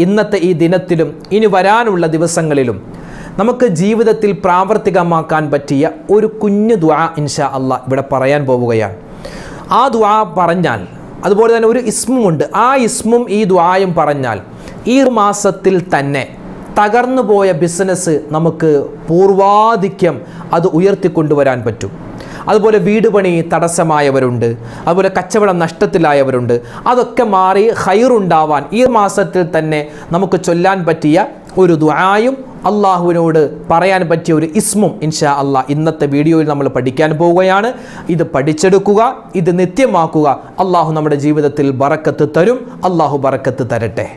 ഇന്നത്തെ ഈ ദിനത്തിലും ഇനി വരാനുള്ള ദിവസങ്ങളിലും നമുക്ക് ജീവിതത്തിൽ പ്രാവർത്തികമാക്കാൻ പറ്റിയ ഒരു കുഞ്ഞു ദ്വാ ഇൻഷാ അള്ളാ ഇവിടെ പറയാൻ പോവുകയാണ്. ആ ദ്വാ പറഞ്ഞാൽ അതുപോലെ തന്നെ ഒരു ഇസ്മുമുണ്ട് ആ ഇസ്മും ഈ ദ്വായും പറഞ്ഞാൽ ഈ മാസത്തിൽ തന്നെ തകർന്നു പോയ ബിസിനസ് നമുക്ക് പൂർവാധിക്യം അത് ഉയർത്തിക്കൊണ്ടുവരാൻ പറ്റും. അതുപോലെ വീട് പണി തടസ്സമായവരുണ്ട്. അതുപോലെ കച്ചവടം നഷ്ടത്തിലായവരുണ്ട്. അതൊക്കെ മാറി ഹൈറുണ്ടാവാൻ ഈ മാസത്തിൽ തന്നെ നമുക്ക് ചൊല്ലാൻ പറ്റിയ ഒരു ദ്വായും അള്ളാഹുവിനോട് പറയാൻ പറ്റിയ ഒരു ഇസ്മും ഇൻഷാ അള്ളാഹ് ഇന്നത്തെ വീഡിയോയിൽ നമ്മൾ പഠിക്കാൻ പോവുകയാണ്. ഇത് പഠിച്ചെടുക്കുക ഇത് നിത്യമാക്കുക. അള്ളാഹു നമ്മുടെ ജീവിതത്തിൽ ബറക്കത്ത് തരും. അള്ളാഹു ബറക്കത്ത് തരട്ടെ.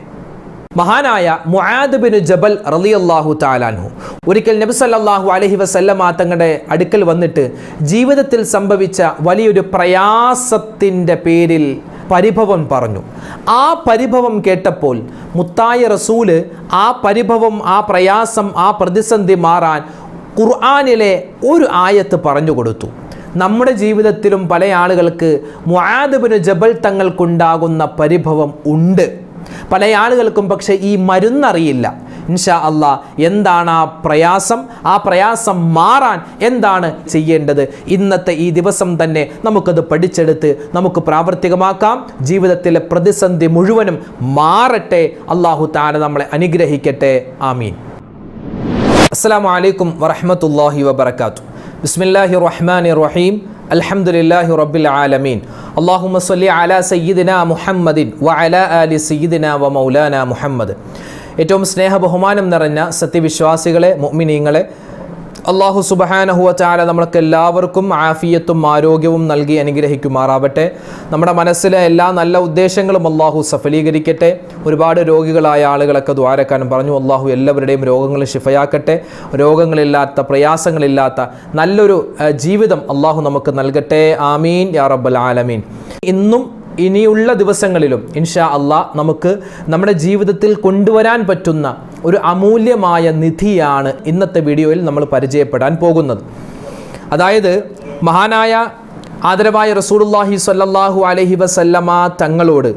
മഹാനായ മുആദ് ബിൻ ജബൽ റളിയല്ലാഹു താലാൻഹു ഒരിക്കൽ നബി സല്ലല്ലാഹു അലൈഹി വസല്ലമ തങ്ങളുടെ അടുക്കൽ വന്നിട്ട് ജീവിതത്തിൽ സംഭവിച്ച വലിയൊരു പ്രയാസത്തിന്റെ പേരിൽ പരിഭവം പറഞ്ഞു. ആ പരിഭവം കേട്ടപ്പോൾ മുത്തായ റസൂൽ ആ പരിഭവം ആ പ്രയാസം ആ പ്രതിസന്ധി മാറാൻ ഖുർആാനിലെ ഒരു ആയത്ത് പറഞ്ഞു കൊടുത്തു. നമ്മുടെ ജീവിതത്തിലും പല ആളുകൾക്ക് മുഹാദ് ബിൻ ജബൽ തങ്ങൾക്കുണ്ടാകുന്ന പരിഭവം ഉണ്ട്. പല ആളുകൾക്കും പക്ഷേ ഈ മരുന്നറിയില്ല. ഇൻഷാ അല്ല എന്താണ് ആ പ്രയാസം? ആ പ്രയാസം മാറാൻ എന്താണ് ചെയ്യേണ്ടത്? ഇന്നത്തെ ഈ ദിവസം തന്നെ നമുക്കത് പഠിച്ചെടുത്ത് നമുക്ക് പ്രാവർത്തികമാക്കാം. ജീവിതത്തിലെ പ്രതിസന്ധി മുഴുവനും മാറട്ടെ. അള്ളാഹു താല നമ്മളെ അനുഗ്രഹിക്കട്ടെ. ആമീൻ. അസ്സാം വലൈക്കും വറഹമത്തല്ലാഹി വബർക്കാത്തു ബിസ്മില്ലാഹി റഹ്മാൻ റഹീം അൽഹംദുലില്ലാഹി റബ്ബിൽ ആലമീൻ അള്ളാഹുമ്മ സല്ലി അലാ സയ്യിദിന മുഹമ്മദിൻ വ അല അലി സയ്യിദിന വ മൗലാന മുഹമ്മദ്. ഏറ്റവും സ്നേഹ ബഹുമാനം നിറഞ്ഞ സത്യവിശ്വാസികളെ മുഅ്മിനീങ്ങളെ അള്ളാഹു സുബഹാനഹുവ ചാല നമ്മൾക്ക് എല്ലാവർക്കും ആഫിയത്തും ആരോഗ്യവും നൽകി അനുഗ്രഹിക്കുമാറാവട്ടെ. നമ്മുടെ മനസ്സിലെ എല്ലാ നല്ല ഉദ്ദേശങ്ങളും അള്ളാഹു സഫലീകരിക്കട്ടെ. ഒരുപാട് രോഗികളായ ആളുകളൊക്കെ ദ്വാരക്കാനും പറഞ്ഞു അള്ളാഹു എല്ലാവരുടെയും രോഗങ്ങൾ ശിഫയാക്കട്ടെ. രോഗങ്ങളില്ലാത്ത പ്രയാസങ്ങളില്ലാത്ത നല്ലൊരു ജീവിതം അള്ളാഹു നമുക്ക് നൽകട്ടെ. ആമീൻ യാ റബ്ബൽ ആലമീൻ. ഇന്നും ഇനിയുള്ള ദിവസങ്ങളിലും ഇൻഷാ അള്ളാഹ് നമുക്ക് നമ്മുടെ ജീവിതത്തിൽ കൊണ്ടുവരാൻ പറ്റുന്ന ഒരു അമൂല്യമായ നിധിയാണ് ഇന്നത്തെ വീഡിയോയിൽ നമ്മൾ പരിചയപ്പെടാൻ പോകുന്നത്. അതായത് മഹാനായ ആദരവായ റസൂലുള്ളാഹി സല്ലാഹു അലഹി വസല്ലമ തങ്ങളോട്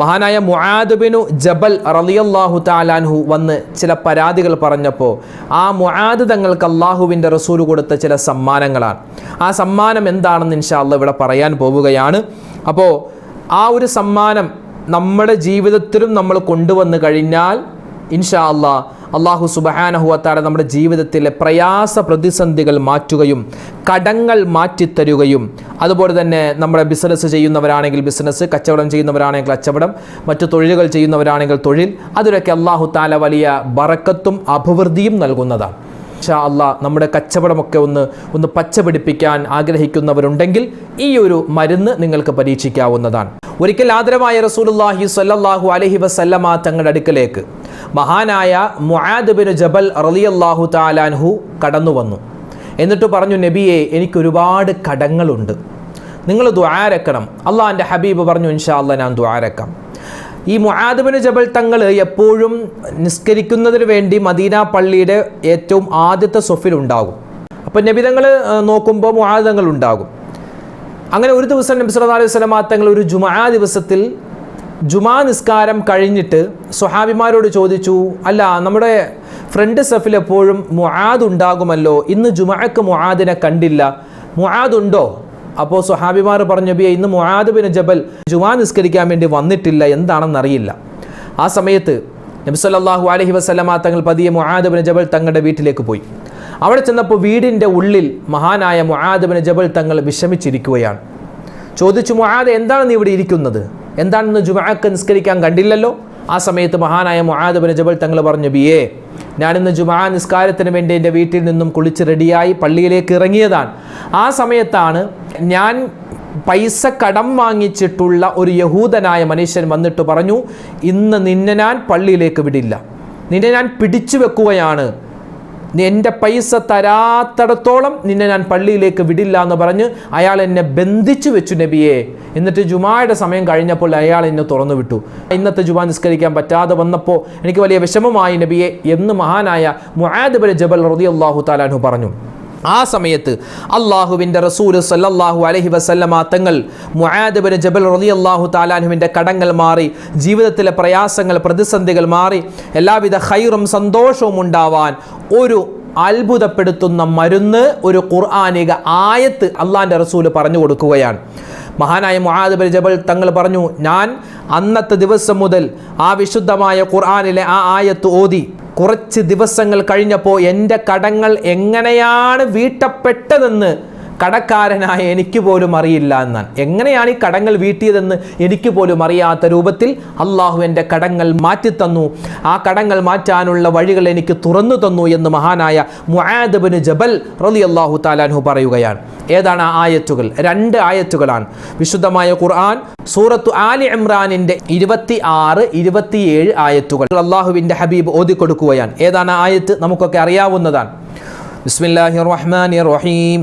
മഹാനായ മുഹാദ്ബിനു ജബൽ റളിയല്ലാഹു താലാൻഹു വന്ന് ചില പരാതികൾ പറഞ്ഞപ്പോൾ ആ മുആദ് തങ്ങൾക്ക് അള്ളാഹുവിന്റെ റസൂൽ കൊടുത്ത ചില സമ്മാനങ്ങളാണ്. ആ സമ്മാനം എന്താണെന്ന് ഇൻഷാല്ല ഇവിടെ പറയാൻ പോവുകയാണ്. അപ്പോൾ ആ ഒരു സമ്മാനം നമ്മുടെ ജീവിതത്തിലും നമ്മൾ കൊണ്ടുവന്നു കഴിഞ്ഞാൽ ഇൻഷാ അള്ളാ അള്ളാഹു സുബഹാനഹുവത്താല നമ്മുടെ ജീവിതത്തിലെ പ്രയാസ പ്രതിസന്ധികൾ മാറ്റുകയും കടങ്ങൾ മാറ്റിത്തരുകയും അതുപോലെ തന്നെ നമ്മുടെ ബിസിനസ് ചെയ്യുന്നവരാണെങ്കിൽ ബിസിനസ് കച്ചവടം ചെയ്യുന്നവരാണെങ്കിൽ കച്ചവടം മറ്റു തൊഴിലുകൾ ചെയ്യുന്നവരാണെങ്കിൽ തൊഴിൽ അതിലൊക്കെ അള്ളാഹു താല വലിയ ബറക്കത്തും അഭിവൃദ്ധിയും നൽകുന്നതാണ്. ഇൻഷാ അല്ല നമ്മുടെ കച്ചവടമൊക്കെ ഒന്ന് ഒന്ന് പച്ചപിടിപ്പിക്കാൻ ആഗ്രഹിക്കുന്നവരുണ്ടെങ്കിൽ ഈ ഒരു മരുന്ന് നിങ്ങൾക്ക് പരീക്ഷിക്കാവുന്നതാണ്. ഒരിക്കൽ ആദരമായ റസൂലുള്ളാഹി സല്ലാഹു അലഹി വസല്ലമ തങ്ങളുടെ അടുക്കലേക്ക് മഹാനായ മുആദ് ബിൻ ജബൽ റളിയല്ലാഹു താലാൻഹു കടന്നു വന്നു. എന്നിട്ട് പറഞ്ഞു നബിയെ എനിക്കൊരുപാട് കടങ്ങളുണ്ട്. നിങ്ങൾ ദ്വാരക്കണം അള്ളാഹിന്റെ ഹബീബ് പറഞ്ഞു ഇൻഷാ അല്ല ഞാൻ ദ്വാരക്കാം ഈ മുആദബിന് ജബൽ തങ്ങൾ എപ്പോഴും നിസ്കരിക്കുന്നതിന് വേണ്ടി മദീന പള്ളിയുടെ ഏറ്റവും ആദ്യത്തെ സൊഫിലുണ്ടാകും അപ്പം നബിതങ്ങൾ നോക്കുമ്പോൾ മുഹാദങ്ങൾ ഉണ്ടാകും. അങ്ങനെ ഒരു ദിവസം നബി സല്ലല്ലാഹു അലൈഹി സ്വലമാ തങ്ങൾ ഒരു ജുമാ ദിവസത്തിൽ ജുമാ നിസ്കാരം കഴിഞ്ഞിട്ട് സ്വഹാബിമാരോട് ചോദിച്ചു അല്ല നമ്മുടെ ഫ്രണ്ട് സഫിൽ എപ്പോഴും മുആദ് ഉണ്ടാകുമല്ലോ? ഇന്ന് ജുമാക്ക് മുആദിനെ കണ്ടില്ല. മുആദ് ഉണ്ടോ? അപ്പോൾ സ്വഹാബിമാർ പറഞ്ഞു ബിയ ഇന്ന് മുആദ് ബിൻ ജബൽ ജുമാ നിസ്കരിക്കാൻ വേണ്ടി വന്നിട്ടില്ല. എന്താണെന്നറിയില്ല. ആ സമയത്ത് നബി അലഹി വസല്ലമ തങ്ങൾ പതിയെ മുആദ് ബിൻ ജബൽ തങ്ങളുടെ വീട്ടിലേക്ക് പോയി. അവിടെ ചെന്നപ്പോൾ വീടിന്റെ ഉള്ളിൽ മഹാനായ മുആദ് ബിൻ ജബൽ തങ്ങൾ വിഷമിച്ചിരിക്കുകയാണ്. ചോദിച്ചു മുആദ് എന്താണ് നീ ഇവിടെ ഇരിക്കുന്നത്? എന്താണെന്ന് ജുമാക്ക് നിസ്കരിക്കാൻ കണ്ടില്ലല്ലോ? ആ സമയത്ത് മഹാനായ മുആദ് ബിൻ ജബൽ തങ്ങൾ പറഞ്ഞു ബിയേ ഞാനിന്ന് ജുമാ നിസ്കാരത്തിന് വേണ്ടി എന്റെ വീട്ടിൽ നിന്നും കുളിച്ച് റെഡിയായി പള്ളിയിലേക്ക് ഇറങ്ങിയതാണ്. ആ സമയത്താണ് ഞാൻ പൈസ കടം വാങ്ങിച്ചിട്ടുള്ള ഒരു യഹൂദനായ മനുഷ്യൻ വന്നിട്ട് പറഞ്ഞു ഇന്ന് നിന്നെ ഞാൻ പള്ളിയിലേക്ക് വിടില്ല. നിന്നെ ഞാൻ പിടിച്ചു വെക്കുകയാണ്. എന്റെ പൈസ തരാത്തടത്തോളം നിന്നെ ഞാൻ പള്ളിയിലേക്ക് വിടില്ല എന്ന് പറഞ്ഞ് അയാൾ എന്നെ ബന്ധിച്ചു വെച്ചു നബിയെ. എന്നിട്ട് ജുമായുടെ സമയം കഴിഞ്ഞപ്പോൾ അയാൾ എന്നെ തുറന്നു വിട്ടു. ഇന്നത്തെ ജുമാ നിസ്കരിക്കാൻ പറ്റാതെ വന്നപ്പോൾ എനിക്ക് വലിയ വിഷമമായി നബിയെ എന്ന് മഹാനായ മുഹാദ് ജബൽ ജബൽ അള്ളാഹു താലാനു പറഞ്ഞു. ആ സമയത്ത് അള്ളാഹുവിന്റെ റസൂൽ സല്ലല്ലാഹു അലഹി വസല്ലമ തങ്ങൾ മുആദബിന് ജബൽ റലി അള്ളാഹു താലാഹുവിന്റെ കടങ്ങൾ മാറി ജീവിതത്തിലെ പ്രയാസങ്ങൾ പ്രതിസന്ധികൾ മാറി എല്ലാവിധ ഹൈറും സന്തോഷവും ഉണ്ടാവാൻ ഒരു അത്ഭുതപ്പെടുത്തുന്ന മരുന്ന് ഒരു ഖുർആാനിക ആയത്ത് അള്ളാന്റെ റസൂൽ പറഞ്ഞു കൊടുക്കുകയാണ്. മഹാനായ മുഹാദ് ജബൽ തങ്ങൾ പറഞ്ഞു ഞാൻ അന്നത്തെ ദിവസം മുതൽ ആ വിശുദ്ധമായ ഖുർആാനിലെ ആ ആയത്ത് ഓതി. കുറച്ച് ദിവസങ്ങൾ കഴിഞ്ഞപ്പോൾ എന്റെ കടങ്ങൾ എങ്ങനെയാണ് വീട്ടപ്പെട്ടതെന്ന് കടക്കാരനായ എനിക്ക് പോലും അറിയില്ല എന്നാണ്. എങ്ങനെയാണ് ഈ കടങ്ങൾ വീട്ടിയതെന്ന് എനിക്ക് പോലും അറിയാത്ത രൂപത്തിൽ അള്ളാഹു എന്റെ കടങ്ങൾ മാറ്റിത്തന്നു ആ കടങ്ങൾ മാറ്റാനുള്ള വഴികൾ എനിക്ക് തുറന്നു തന്നു എന്ന് മഹാനായ മുആദബിന് ജബൽ റലി അള്ളാഹു താലാൻഹു പറയുകയാണ്. ഏതാണ് ആ ആയത്തുകൾ? രണ്ട് ആയത്തുകളാണ്. വിശുദ്ധമായ ഖുർആൻ സൂറത്തു ആലി ഇമ്രാനിന്റെ ഇരുപത്തി ആറ് ഇരുപത്തിയേഴ് ആയത്തുകൾ അള്ളാഹുവിന്റെ ഹബീബ് ഓതിക്കൊടുക്കുകയാണ്. ഏതാണ് ആയത്ത്? നമുക്കൊക്കെ അറിയാവുന്നതാണ്. ബിസ്മില്ലാഹി റഹ്മാൻ റഹീം.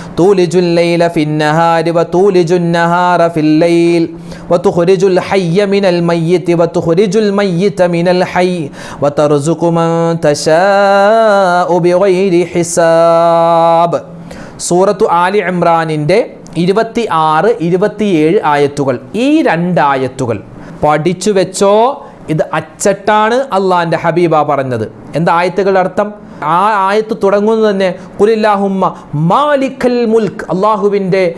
تولج الليل في النهار وتولج النهار في الليل وتخرج الحي من الميت وتخرج الميت من الحي وترزق من تشاء بغير حساب സൂറത്തു ആലി ഇമ്രാനിൻ്റെ ഇരുപത്തി ആറ് ഇരുപത്തിയേഴ് ആയത്തുകൾ ഈ രണ്ടായത്തുകൾ പഠിച്ചു വെച്ചോ ഇത് അച്ചട്ടാണ് അള്ളാഹിൻ്റെ ഹബീബ പറഞ്ഞത് എന്താ ആയത്തുകളുടെ അർത്ഥം ആ ആയത്ത് തുടങ്ങുന്നത് തന്നെ കുലില്ലാഹുമ്മ മാലിക്കൽ മുൽക്ക് അള്ളാഹുവിന്റെ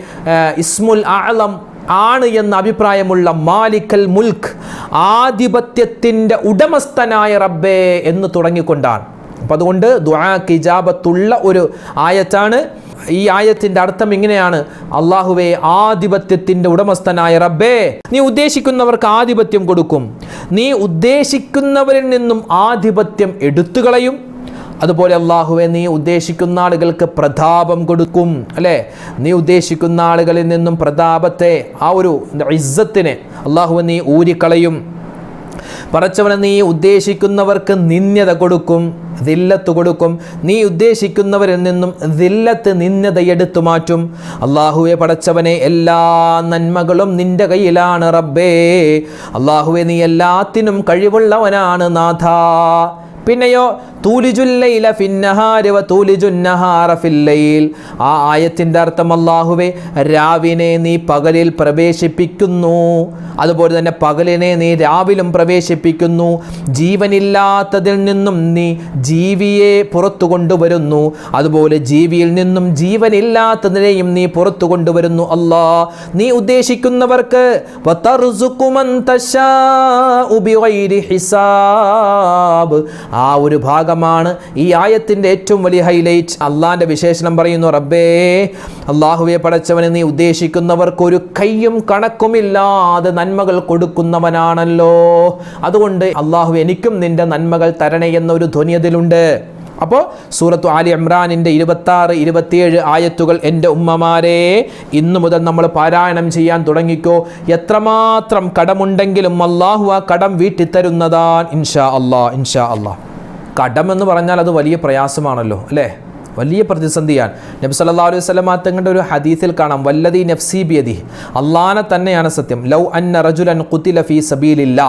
ഇസ്മുൽ ആളം ആണ് എന്ന അഭിപ്രായമുള്ള മാലിക്കൽ മുൽക്ക് ആധിപത്യത്തിന്റെ ഉടമസ്ഥനായ റബ്ബേ എന്ന് തുടങ്ങിക്കൊണ്ടാണ്. അപ്പം അതുകൊണ്ട് ദുആ കിജാബത്തുള്ള ഒരു ആയത്താണ്. ഈ ആയത്തിന്റെ അർത്ഥം ഇങ്ങനെയാണ്. അള്ളാഹുവെ ആധിപത്യത്തിന്റെ ഉടമസ്ഥനായ റബ്ബേ നീ ഉദ്ദേശിക്കുന്നവർക്ക് ആധിപത്യം കൊടുക്കും. നീ ഉദ്ദേശിക്കുന്നവരിൽ നിന്നും ആധിപത്യം എടുത്തുകളയും. അതുപോലെ അള്ളാഹുവെ നീ ഉദ്ദേശിക്കുന്ന ആളുകൾക്ക് പ്രതാപം കൊടുക്കും അല്ലേ? നീ ഉദ്ദേശിക്കുന്ന ആളുകളിൽ നിന്നും പ്രതാപത്തെ ആ ഒരു ഇസ്സത്തിനെ അള്ളാഹുവെ നീ ഊരിക്കളയും. പറച്ചവനെ നീ ഉദ്ദേശിക്കുന്നവർക്ക് നിന്യത കൊടുക്കും ദില്ലത്ത് കൊടുക്കും. നീ ഉദ്ദേശിക്കുന്നവരിൽ നിന്നും ദില്ലത്ത് നിന്യത മാറ്റും. അള്ളാഹുവെ പടച്ചവനെ എല്ലാ നന്മകളും നിന്റെ കയ്യിലാണ് റബ്ബേ. അള്ളാഹുവെ നീ എല്ലാത്തിനും കഴിവുള്ളവനാണ് നാഥ. പിന്നെയോ തൂലിജുന്നഹാറ ആ ആയത്തിന്റെ അർത്ഥം അല്ലാഹുവേ രാവിനെ നീ പകലിൽ പ്രവേശിപ്പിക്കുന്നു. അതുപോലെ തന്നെ പകലിനെ നീ രാവിലും പ്രവേശിപ്പിക്കുന്നു. ജീവനില്ലാത്തതിൽ നിന്നും നീ ജീവിയെ പുറത്തു കൊണ്ടുവരുന്നു. അതുപോലെ ജീവിയിൽ നിന്നും ജീവനില്ലാത്തതിനെയും നീ പുറത്തു കൊണ്ടുവരുന്നു അല്ലാ നീ ഉദ്ദേശിക്കുന്നവർക്ക് ഹിസാബ്. ആ ഒരു ഭാഗമാണ് ഈ ആയത്തിന്റെ ഏറ്റവും വലിയ ഹൈലൈറ്റ് അള്ളാഹിന്റെ വിശേഷണം പറയുന്നു റബ്ബേ അള്ളാഹുവെ പടച്ചവനെ നീ ഉദ്ദേശിക്കുന്നവർക്ക് ഒരു കയ്യും കണക്കുമില്ലാതെ നന്മകൾ കൊടുക്കുന്നവനാണല്ലോ. അതുകൊണ്ട് അള്ളാഹു എനിക്കും നിന്റെ നന്മകൾ തരണേ എന്നൊരു ധ്വനി അതിലുണ്ട്. അപ്പോൾ സൂറത്തു ആലി ഇമ്രാനിന്റെ ഇരുപത്താറ് ഇരുപത്തിയേഴ് ആയത്തുകൾ എന്റെ ഉമ്മമാരെ ഇന്നു മുതൽ നമ്മൾ പാരായണം ചെയ്യാൻ തുടങ്ങിക്കോ. എത്രമാത്രം കടമുണ്ടെങ്കിലും അള്ളാഹു ആ കടം വീട്ടിത്തരുന്നതാൻ ഇൻഷാ അള്ളാ ഇൻഷാ അള്ളാ കടം എന്ന് പറഞ്ഞാൽ അത് വലിയ പ്രയാസമാണല്ലോ അല്ലേ? വലിയ പ്രതിസന്ധിയാണ്. നബി സല്ലാ അലൈഹി സ്വലം തങ്ങളുടെ ഒരു ഹദീസിൽ കാണാം വല്ലതി നഫ്സി ബിയതി അള്ളാനെ തന്നെയാണ് സത്യം. ലൗ അന്ന റജുലൻ കുത്തില ഫീ സബീലില്ലാ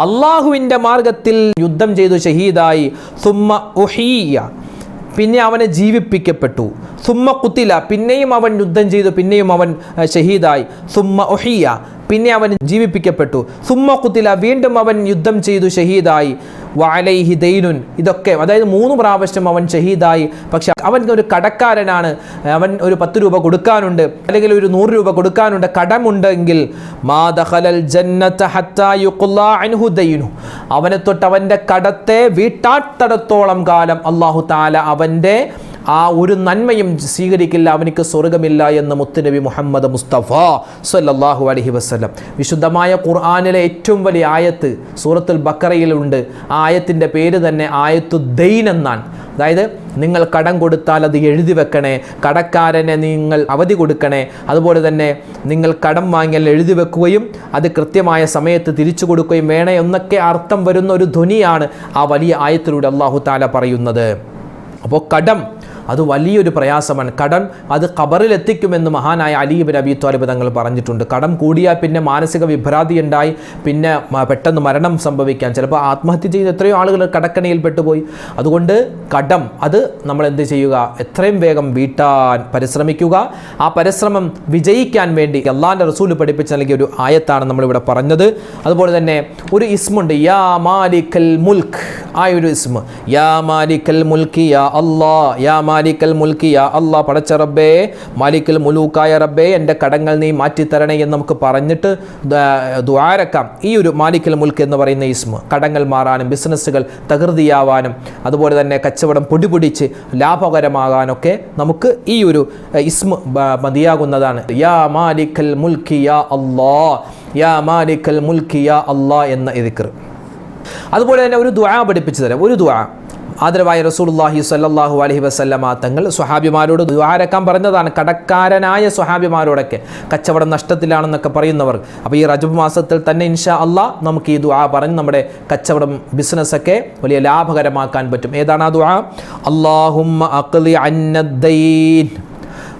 അള്ളാഹുവിന്റെ മാർഗത്തിൽ യുദ്ധം ചെയ്തു ഷഹീദായി. സുമ്മ ഉഹീയ. പിന്നെ അവനെ ജീവിപ്പിക്കപ്പെട്ടു. സുമ്മ കുത്തില. പിന്നെയും അവൻ യുദ്ധം ചെയ്തു. പിന്നെയും അവൻ ഷഹീദായി. സുമ്മ ഒഹിയ പിന്നെ അവൻ ജീവിപ്പിക്കപ്പെട്ടു. സുമ്മ കുത്തില. വീണ്ടും അവൻ യുദ്ധം ചെയ്തു ഷഹീദായി. വാലൈഹി ദൈനുൻ. ഇതൊക്കെ അതായത് മൂന്ന് പ്രാവശ്യം അവൻ ഷഹീദായി. പക്ഷെ അവൻ ഒരു കടക്കാരനാണ്. അവൻ ഒരു പത്ത് രൂപ കൊടുക്കാനുണ്ട്. അല്ലെങ്കിൽ ഒരു നൂറ് രൂപ കൊടുക്കാനുണ്ട്. കടമുണ്ടെങ്കിൽ അവനെ തൊട്ട് അവന്റെ കടത്തെ വീട്ടാട്ടടത്തോളം കാലം അള്ളാഹു താല അവന്റെ ആ ഒരു നന്മയും സ്വീകരിക്കില്ല അവനിക്ക് സ്വർഗമില്ല എന്ന് മുത്തുനബി മുഹമ്മദ് മുസ്തഫ സല്ലല്ലാഹു അലഹി വസ്ലം വിശുദ്ധമായ ഖുർആാനിലെ ഏറ്റവും വലിയ ആയത്ത് സൂറത്തുൽ ബക്കറയിലുണ്ട് ആ ആയത്തിന്റെ പേര് തന്നെ ആയത്തു ദൈൻ എന്നാണ്. അതായത് നിങ്ങൾ കടം കൊടുത്താൽ അത് എഴുതി വെക്കണേ കടക്കാരനെ നിങ്ങൾ അവധി കൊടുക്കണേ അതുപോലെ തന്നെ നിങ്ങൾ കടം വാങ്ങിയാൽ എഴുതി വെക്കുകയും അത് കൃത്യമായ സമയത്ത് തിരിച്ചു കൊടുക്കുകയും വേണേ എന്നൊക്കെ അർത്ഥം വരുന്ന ഒരു ധ്വനിയാണ് ആ വലിയ ആയത്തിലൂടെ അള്ളാഹു താല പറയുന്നത്. അപ്പോൾ കടം അത് വലിയൊരു പ്രയാസമാണ്. കടം അത് ഖബറിലെത്തിക്കുമെന്ന് മഹാനായ അലീബ് നബി ത്വാലിബ് തങ്ങൾ പറഞ്ഞിട്ടുണ്ട്. കടം കൂടിയാൽ പിന്നെ മാനസിക വിഭ്രാന്തി ഉണ്ടായി പിന്നെ പെട്ടെന്ന് മരണം സംഭവിക്കാൻ. ചിലപ്പോൾ ആത്മഹത്യ ചെയ്ത് എത്രയോ ആളുകൾ കടക്കണിയിൽ പെട്ടുപോയി. അതുകൊണ്ട് കടം അത് നമ്മൾ എന്ത് ചെയ്യുക? എത്രയും വേഗം വീട്ടാൻ പരിശ്രമിക്കുക. ആ പരിശ്രമം വിജയിക്കാൻ വേണ്ടി അള്ളാന്റെ റസൂൽ പഠിപ്പിച്ച് നൽകിയ ഒരു ആയത്താണ് നമ്മളിവിടെ പറഞ്ഞത്. അതുപോലെ തന്നെ ഒരു ഇസ്മുണ്ട്. യാ മാലിക്കൽ മുൽക്ക്. ആ ഒരു ഇസ്മ. യാ മാലിക്കൽ മുൽക്ക് യാ അല്ലാ യാ മാലിക്കൽ മുൽക്കി യാ അല്ലാ പടച്ച റബ്ബേ മാലിക്കൽ മുലൂക്കായ റബ്ബേ എന്റെ കടങ്ങൾ നീ മാറ്റിത്തരണേ എന്ന് നമുക്ക് പറഞ്ഞിട്ട് ദ്വാരക്കാം ഈ ഒരു മാലിക്കൽ മുൽക്ക് എന്ന് പറയുന്ന ഇസ്മ കടങ്ങൾ മാറാനും ബിസിനസ്സുകൾ തകൃതിയാവാനും അതുപോലെ തന്നെ കച്ചവടം പൊടിപൊടിച്ച് ലാഭകരമാകാനൊക്കെ നമുക്ക് ഈ ഒരു ഇസ്മ മതിയാകുന്നതാണ്. യാ മാലിക്കൽ മുൽക്കി യാ അല്ലാ യാ മാലിക്കൽ മുൽക്കി യാ അല്ലാ എന്ന ഇതിക്കർ അതുപോലെ തന്നെ ഒരു ദുആ പഠിപ്പിച്ചു തരാം. ഒരു ദുആ. ആദരവായ റസൂലുള്ളാഹി സ്വല്ലല്ലാഹു അലൈഹി വസല്ലമ തങ്ങൾ സ്വഹാബിമാരോട് ദ്വാരക്കാൻ പറഞ്ഞതാണ്. കടക്കാരനായ സ്വഹാബിമാരോടൊക്കെ കച്ചവടം നഷ്ടത്തിലാണെന്നൊക്കെ പറയുന്നവർ. അപ്പോൾ ഈ റജബ് മാസത്തിൽ തന്നെ ഇൻഷാ അള്ളാ നമുക്ക് ഈ ദുആ പറഞ്ഞ് നമ്മുടെ കച്ചവടം ബിസിനസ്സൊക്കെ വലിയ ലാഭകരമാക്കാൻ പറ്റും. ഏതാണ് ആ ദുആ? അല്ലാഹുമ്മ അക്ലി അന്നദ്ദൈൻ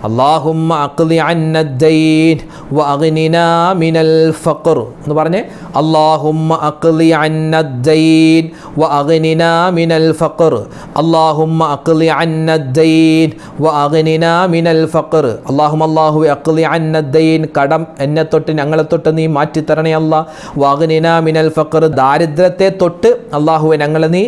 അള്ളാഹുമ്മ അക്ലി അന്നദ്ദൈൻ വഅഗ്നിന മിനൽ ഫഖർ എന്ന് പറഞ്ഞേ അള്ളാഹുമ്മ അക്ലി അന്നദ്ദൈൻ വഅഗ്നിന മിനൽ ഫഖർ. അള്ളാഹുമ്മ അക്ലി അന്നദ്ദൈൻ വഅഗ്നിന മിനൽ ഫഖർ. അള്ളാഹുമ്മ അള്ളാഹു അക്ലി അന്നദ്ദൈൻ കടം എന്നെ തൊട്ട് ഞങ്ങളെ തൊട്ട് നീ മാറ്റി തരണേ അല്ല. വഅഗ്നിന മിനൽ ഫഖർ ദാരിദ്ര്യത്തെ തൊട്ട് അള്ളാഹു ഞങ്ങളെ നീ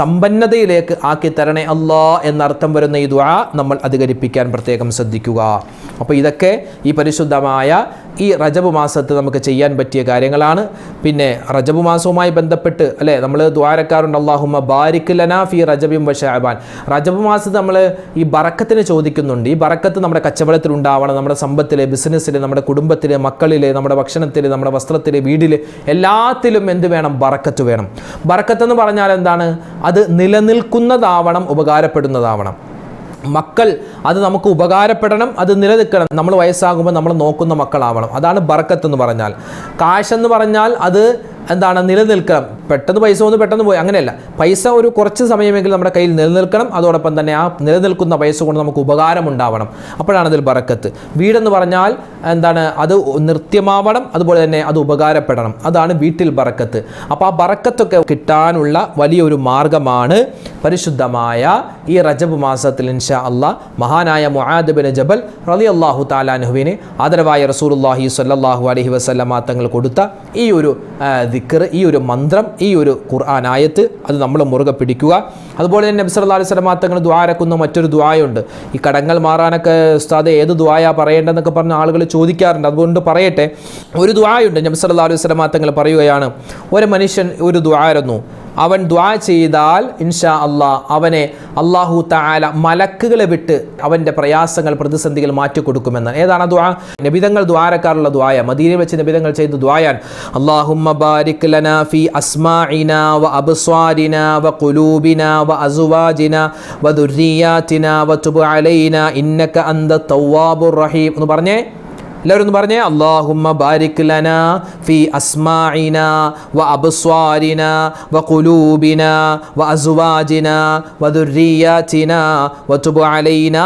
സമ്പന്നതയിലേക്ക് ആക്കി തരണേ അല്ലാ എന്നർത്ഥം വരുന്ന ഈ ദുആ നമ്മൾ അധികരിപ്പിക്കാൻ പ്രത്യേകം ശ്രദ്ധിക്കുക. അപ്പോൾ ഇതൊക്കെ ഈ പരിശുദ്ധമായ ഈ റജബ് മാസത്ത് നമുക്ക് ചെയ്യാൻ പറ്റിയ കാര്യങ്ങളാണ്. പിന്നെ റജബ് മാസവുമായി ബന്ധപ്പെട്ട് അല്ലേ? നമ്മൾ ദ്വാരക്കാറുണ്ട് അള്ളാഹുമ്മ ബാരിക് ലനാ ഫി റജബിം വഷാബാൻ ഷാബാൻ റജബ് മാസത്ത് നമ്മൾ ഈ ബറക്കത്തിന് ചോദിക്കുന്നുണ്ട്. ഈ ബറക്കത്ത് നമ്മുടെ കച്ചവടത്തിൽ ഉണ്ടാവണം. നമ്മുടെ സമ്പത്തിൽ ബിസിനസ്സിൽ നമ്മുടെ കുടുംബത്തിൽ മക്കളിൽ നമ്മുടെ ഭക്ഷണത്തിൽ നമ്മുടെ വസ്ത്രത്തിൽ വീടിൽ എല്ലാത്തിലും എന്ത് വേണം? ബറക്കത്ത് വേണം. ബറക്കത്ത് എന്ന് പറഞ്ഞാൽ എന്താണ്? അത് നിലനിൽക്കുന്നതാവണം ഉപകാരപ്പെടുന്നതാവണം. മക്കൾ അത് നമുക്ക് ഉപകാരപ്പെടണം അത് നിലനിൽക്കണം. നമ്മൾ വയസ്സാകുമ്പോൾ നമ്മൾ നോക്കുന്ന മക്കളാവണം. അതാണ് ബർക്കത്ത് എന്ന് പറഞ്ഞാൽ. കാശെന്ന് പറഞ്ഞാൽ അത് എന്താണ് നിലനിൽക്കണം? പെട്ടെന്ന് പൈസ വന്ന് പെട്ടെന്ന് പോയി. അങ്ങനെയല്ല. പൈസ ഒരു കുറച്ച് സമയമെങ്കിലും നമ്മുടെ കയ്യിൽ നിലനിൽക്കണം. അതോടൊപ്പം തന്നെ ആ നിലനിൽക്കുന്ന പൈസ കൊണ്ട് നമുക്ക് ഉപകാരം ഉണ്ടാവണം അപ്പോഴാണ് അതിൽ ബറക്കത്ത്. വീടെന്ന് പറഞ്ഞാൽ എന്താണ്? അത് നൃത്യമാവണം അതുപോലെ തന്നെ അത് ഉപകാരപ്പെടണം. അതാണ് വീട്ടിൽ ബറക്കത്ത്. അപ്പോൾ ആ ബറക്കത്തൊക്കെ കിട്ടാനുള്ള വലിയൊരു മാർഗമാണ് പരിശുദ്ധമായ ഈ റജബ് മാസത്തിൽ ഇൻഷാ അള്ളാ മഹാനായ മുആദ് ബിൻ ജബൽ റലി അള്ളാഹു താലാനുഹുവിന് ആദരവായ റസൂലുള്ളാഹി സല്ലാഹു അലൈഹി വസല്ലമ തങ്ങൾ കൊടുത്ത ഈ ഒരു ദിക്കർ ഈ ഒരു മന്ത്രം ഈ ഒരു ഖുർആൻ ആയത്ത് അത് നമ്മൾ മുറുകെ പിടിക്കുക. അതുപോലെ തന്നെ നബി സല്ലല്ലാഹു അലൈഹി വസല്ലമ തങ്ങൾ ദ്വാരക്കുന്ന മറ്റൊരു ദ്വായുണ്ട് ഈ കടങ്ങൾ മാറാനൊക്കെ ഉസ്താദ് ഏത് ദ്വായ പറയേണ്ടതെന്നൊക്കെ പറഞ്ഞ ആളുകൾ ചോദിക്കാറുണ്ട്. അതുകൊണ്ട് പറയട്ടെ. ഒരു ദ്വായുണ്ട് നബി സല്ലല്ലാഹു അലൈഹി വസല്ലമ തങ്ങൾ പറയുകയാണ് ഒരു മനുഷ്യൻ ഒരു ദ്വാരുന്നു അവൻ ദ്വാ ചെയ്താൽ ഇൻഷാ അള്ളാ അവനെ അള്ളാഹു താല മലക്കുകളെ വിട്ട് അവന്റെ പ്രയാസങ്ങൾ പ്രതിസന്ധികൾ മാറ്റിക്കൊടുക്കുമെന്ന്. ഏതാണ് ദ്വാ നബിതങ്ങൾ ദ്വാരക്കാരുള്ള ദ്വായ മദീനയിൽ വെച്ച് നബിതങ്ങൾ ചെയ്ത് ദ്വായാൻ അള്ളാഹുമ്മ ബാരിക് ലന ഫി അസ്മാഇന വ അബ്സ്വാരിന വ ഖുലൂബിന വ അസുവാജിന വ ദുർരിയാത്തിന വ തുബ് അലൈന ഇന്നക അന്ത തവ്വാബുർ റഹീം. എന്ന് പറഞ്ഞേ. എല്ലാവരും ഒന്ന് പറഞ്ഞേ അള്ളാഹുമ്മ ബാരിക് ലന ഫി അസ്മാഇന വ അബ്സ്വാരിന വ ഖുലൂബിന വ അസ്വാജിന വ ദുർരിയാതിന വ തുബ് അലൈന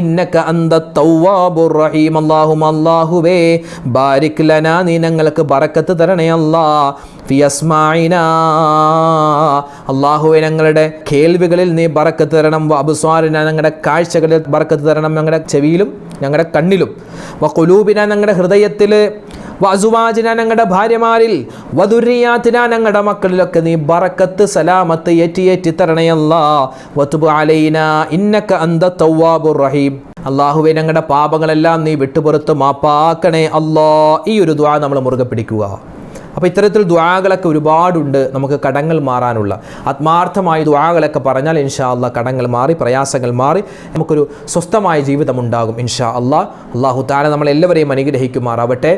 ഇന്നക അന്ത തവ്വാബുർ റഹീം. അല്ലാഹുമ്മ അല്ലാഹുവേ ബാരിക് ലന നീ ഞങ്ങൾക്ക് ബറക്കത്ത് തരണേ അല്ലാ ഫി അസ്മാഇന. അള്ളാഹുവെ ഞങ്ങളുടെ കേൾവികളിൽ നീ ബറക്കത്ത് തരണം. അബുസ്വാറിന ഞങ്ങളുടെ കാഴ്ചകളിൽ ബറക്കത്ത് തരണം. ഞങ്ങളുടെ ചെവിയിലും ഞങ്ങളുടെ കണ്ണിലും. വ കുലൂബിന ഞങ്ങളുടെ ഹൃദയത്തിൽ വസുവാജിന ഞങ്ങളുടെ ഭാര്യമാരിൽ. വധുരിയാത്തിന ഞങ്ങളുടെ മക്കളിലൊക്കെ നീ ബറക്കത്ത് സലാമത്ത് ഏറ്റി ഏറ്റി തരണയല്ല വത്തുബ് അലൈന ഇന്നക്ക അന്ത തവ്വാബുർ റഹീം. അള്ളാഹുവെ ഞങ്ങളുടെ പാപങ്ങളെല്ലാം നീ വിട്ടുപുറത്ത് മാപ്പാക്കണേ അല്ലാ. ഈ ഒരു ദ്വാ നമ്മൾ മുറുകെ പിടിക്കുക. അപ്പോൾ ഇത്തരത്തിൽ ദ്വാകളൊക്കെ ഒരുപാടുണ്ട് നമുക്ക് കടങ്ങൾ മാറാനുള്ള. ആത്മാർത്ഥമായ ദ്വാകളൊക്കെ പറഞ്ഞാൽ ഇൻഷാ അല്ലാ കടങ്ങൾ മാറി പ്രയാസങ്ങൾ മാറി നമുക്കൊരു സ്വസ്ഥമായ ജീവിതം ഉണ്ടാകും ഇൻഷാ അല്ലാ. അള്ളാഹു താല നമ്മളെല്ലാവരെയും അനുഗ്രഹിക്കുമാറാവട്ടെ.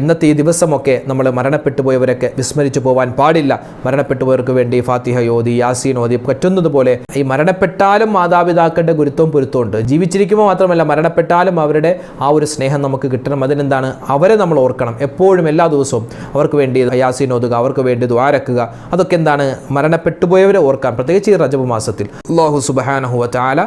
ഇന്നത്തെ ഈ ദിവസമൊക്കെ നമ്മൾ മരണപ്പെട്ടു പോയവരൊക്കെ വിസ്മരിച്ചു പോകാൻ പാടില്ല. മരണപ്പെട്ടു പോയവർക്ക് വേണ്ടി ഫാത്തിഹ യോതി യാസീൻ ഓതി പറ്റുന്നതുപോലെ ഈ മരണപ്പെട്ടാലും മാതാപിതാക്കളുടെ ഗുരുത്വം പൊരുത്തമുണ്ട്. ജീവിച്ചിരിക്കുമ്പോൾ മാത്രമല്ല മരണപ്പെട്ടാലും അവരുടെ ആ ഒരു സ്നേഹം നമുക്ക് കിട്ടണം. അതിനെന്താണ്? അവരെ നമ്മൾ ഓർക്കണം. എപ്പോഴും എല്ലാ ദിവസവും അവർക്ക് വേണ്ടി വേണ്ടി യാസീൻ ഓതുക അവർക്ക് വേണ്ടി ദ്വാരക്കുക അതൊക്കെ എന്താണ് മരണപ്പെട്ടുപോയവരെ ഓർക്കാൻ പ്രത്യേകിച്ച് ഈ റജബ് മാസത്തിൽ. അള്ളാഹു സുബഹാനഹുവ ചാല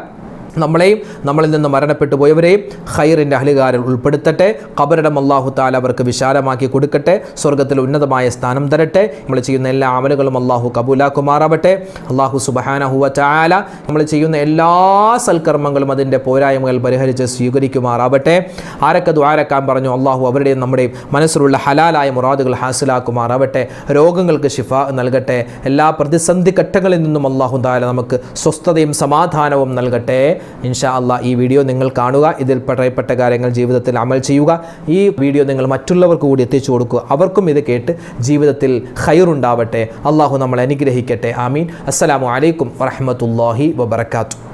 നമ്മളെയും നമ്മളിൽ നിന്ന് മരണപ്പെട്ടു പോയവരെയും ഹൈറിന്റെ അഹലുകാരിൽ ഉൾപ്പെടുത്തട്ടെ കബരടം അള്ളാഹു താല അവർക്ക് വിശാലമാക്കി കൊടുക്കട്ടെ സ്വർഗത്തിൽ ഉന്നതമായ സ്ഥാനം തരട്ടെ നമ്മൾ ചെയ്യുന്ന എല്ലാ അമലുകളും അള്ളാഹു കബൂലാക്കുമാറാവട്ടെ. അള്ളാഹു സുബഹാനഹുവ ചായാല നമ്മൾ ചെയ്യുന്ന എല്ലാ സൽക്കർമ്മങ്ങളും അതിന്റെ പോരായ്മകൾ പരിഹരിച്ച് സ്വീകരിക്കുമാറാവട്ടെ. ആരൊക്കെ ദ്വാരക്കാൻ പറഞ്ഞു അള്ളാഹു അവരുടെയും നമ്മുടെയും മനസ്സിലുള്ള ഹലാലായ മുറാദുകൾ ഹാസിലാക്കുമാറാവട്ടെ. രോഗങ്ങൾക്ക് ശിഫ നൽകട്ടെ. എല്ലാ പ്രതിസന്ധി ഘട്ടങ്ങളിൽ നിന്നും അള്ളാഹു താല നമുക്ക് സ്വസ്ഥതയും സമാധാനവും നൽകട്ടെ. ഇൻഷാ അള്ളാ ഈ വീഡിയോ നിങ്ങൾ കാണുക. ഇതിൽ പറയപ്പെട്ട കാര്യങ്ങൾ ജീവിതത്തിൽ അമൽ ചെയ്യുക. ഈ വീഡിയോ നിങ്ങൾ മറ്റുള്ളവർക്ക് കൂടി എത്തിച്ചു കൊടുക്കുക. അവർക്കും ഇത് കേട്ട് ജീവിതത്തിൽ ഖൈറുണ്ടാവട്ടെ അള്ളാഹു നമ്മൾ അനുഗ്രഹിക്കട്ടെ. ആമീൻ. അസ്സലാമു അലൈക്കും വറഹമത്തല്ലാഹി വബർക്കാത്തു